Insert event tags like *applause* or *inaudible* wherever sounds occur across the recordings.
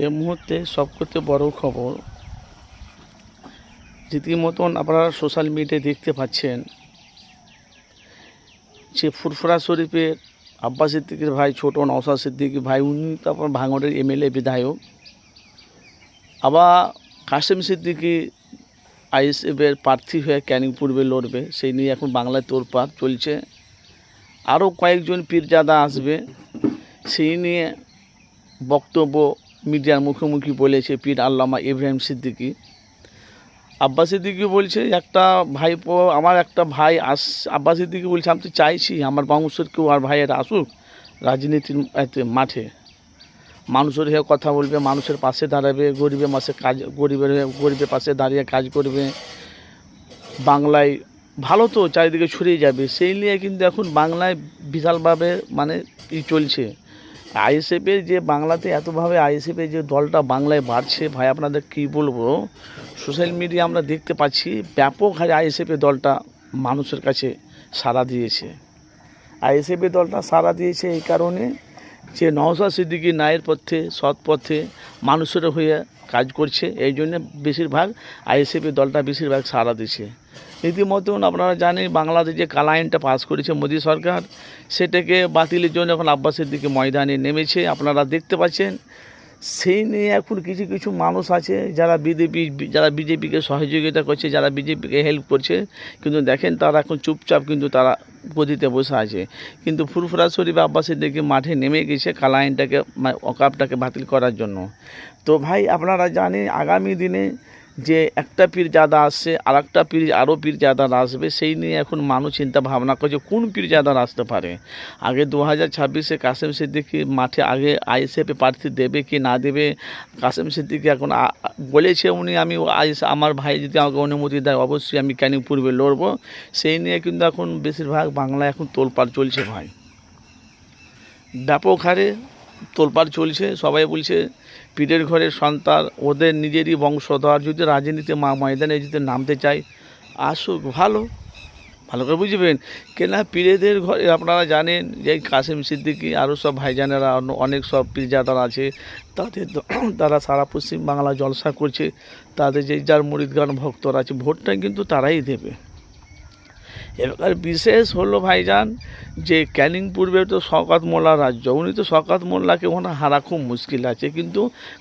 এই মুহূর্তে সবথেকে বড় খবর। রীতিমতন আপনারা সোশ্যাল মিডিয়ায় দেখতে পাচ্ছেন, যে ফুরফুরা শরীফের আব্বাস সিদ্দিকের ভাই, ছোট নওশাদ সিদ্দিকি ভাই, উনি তারপর ভাঙড়ের এমএলএ, বিধায়ক। আবার কাসেম সিদ্দিকি আইএসএফের প্রার্থী হয়ে ক্যানিং পূর্বে লড়বে, সেই নিয়ে এখন বাংলায় তোড়পাড় চলছে। আরও কয়েকজন পীরজাদা আসবে, সেই নিয়ে বক্তব্য মিডিয়ার মুখোমুখি বলেছে পীর আল্লামা ইব্রাহিম সিদ্দিকি। আব্বাস সিদ্দিকি বলছে, একটা ভাইপো, আমার একটা ভাই আস আব্বাস সিদ্দিকি বলছে, আমি তো চাইছি, আমার বংশের কেউ আর ভাইয়েরা আসুক রাজনীতির মাঠে। মানুষের হয়ে কথা বলবে, মানুষের পাশে দাঁড়াবে, গরিবের মাসে কাজ, গরিবের গরিবের পাশে দাঁড়িয়ে কাজ করবে। বাংলায় ভালো তো, চারিদিকে ছড়িয়ে যাবে। সেই নিয়ে কিন্তু এখন বাংলায় বিশালভাবে মানে ই চলছে। আইএসএফের যে বাংলাতে এতভাবে আইএসএফের যে দলটা বাংলায় বাড়ছে, ভাই আপনাদের কী বলব? সোশ্যাল মিডিয়া আমরা দেখতে পাচ্ছি, ব্যাপক হারে আইএসএফের দলটা মানুষের কাছে সাড়া দিয়েছে। আইএসএফের দলটা সাড়া দিয়েছে এই কারণে যে নওশা সিদ্দিকি নায়ের পথে, সৎ পথে মানুষের হয়ে কাজ করছে, এই জন্য বেশিরভাগ আইএসএফ দলটা বেশিরভাগ সারা দিচ্ছে। ইতিমধ্যে আপনারা জানেন, বাংলাদেশ যে কালা আইনটা পাস করেছে মোদী সরকার, সেটাকে বাতিলের জন্য এখন আব্বাসের দিকে ময়দানে নেমেছে। আপনারা দেখতে পাচ্ছেন সেই নিয়ে এখন কিছু কিছু মানুষ আছে যারা বিজেপি, যারা বিজেপিকে সহযোগিতা করছে, যারা বিজেপিকে হেল্প করছে। কিন্তু দেখেন তারা এখন চুপচাপ কিন্তু তারা গদিতে বসে আছে। কিন্তু ফুরফুরা শরীফ আব্বাসের দিকে মাঠে নেমে গেছে কালা আইনটাকে মানে অকাপটাকে বাতিল করার জন্য। তো ভাই, আপনারা জানেন আগামী দিনে যে একটা পীর জাদা আসছে আর একটা পীর আরও পীর জাদার আসবে, সেই নিয়ে এখন মানুষ চিন্তা ভাবনা করছে কোন পীর জাদার আসতে পারে। আগে দু হাজার ছাব্বিশে কাসেম সিদ্দিকি মাঠে আগে আইএসএফে প্রার্থী দেবে কি না দেবে, কাসেম সিদ্দিকি এখন বলেছে উনি, আমি আইস আমার ভাই যদি আমাকে অনুমতি দেয়, অবশ্যই আমি ক্যানিং পূর্বে লড়বো। সেই নিয়ে কিন্তু এখন বেশিরভাগ বাংলা এখন তোলপাড় চলছে ভাই। ব্যাপক হারে তোলপাড় চলছে, সবাই বলছে, পীরের ঘরের সন্তান, ওদের নিজেরই বংশধর, যদি রাজনীতি মা ময়দানে যদি নামতে চায়, আসুক, ভালো। ভালো করে বুঝবেন। কেনা পীরেদের ঘরে আপনারা জানেন যে কাসিম সিদ্দিকি, আরও সব ভাইজানেরা, অনেক সব পীরজাদার আছে, তাদের *clears throat* তারা সারা পশ্চিম বাংলা জলসা করছে, তাদের যে যার মুরিদগান ভক্তরা আছে, ভোটটা কিন্তু তারাই দেবে। এবার বিশেষ হলো ভাইজান যে ক্যানিং পূর্বে তো শওকাত মোল্লার রাজ্য, উনি তো শওকাত মোল্লাকে ওখানে হারা খুব মুশকিল আছে। কিন্তু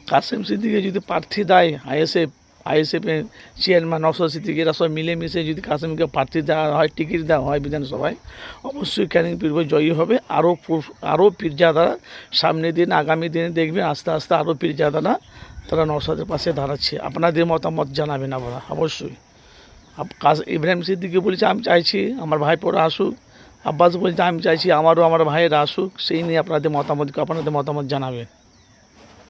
কাসেম সিদ্দিকে যদি প্রার্থী দেয়, আইএসএফ আইএসএফের চেয়ারম্যান নসর সিদ্দিক, এরা সব মিলেমিশে যদি কাসেমকে প্রার্থী দেওয়া হয়, টিকিট দেওয়া হয় বিধানসভায়, অবশ্যই ক্যানিং পূর্ব জয়ী হবে। আরও আরও পীরজাদারা সামনের দিন, আগামী দিনে দেখবেন আস্তে আস্তে আরও পীরজাদারা তারা নসাদের পাশে দাঁড়াচ্ছে। আপনাদের মতামত জানাবেন আপনারা, অবশ্যই। ইব্রাহিম সিদ্দিকি বলেছে, আমি চাইছি আমার ভাই পরে আসুক। আব্বাস বলছে, আমি চাইছি আমারও, আমার ভাইয়ের আসুক। সেই নিয়ে আপনাদের মতামত আপনাদের মতামত জানাবেন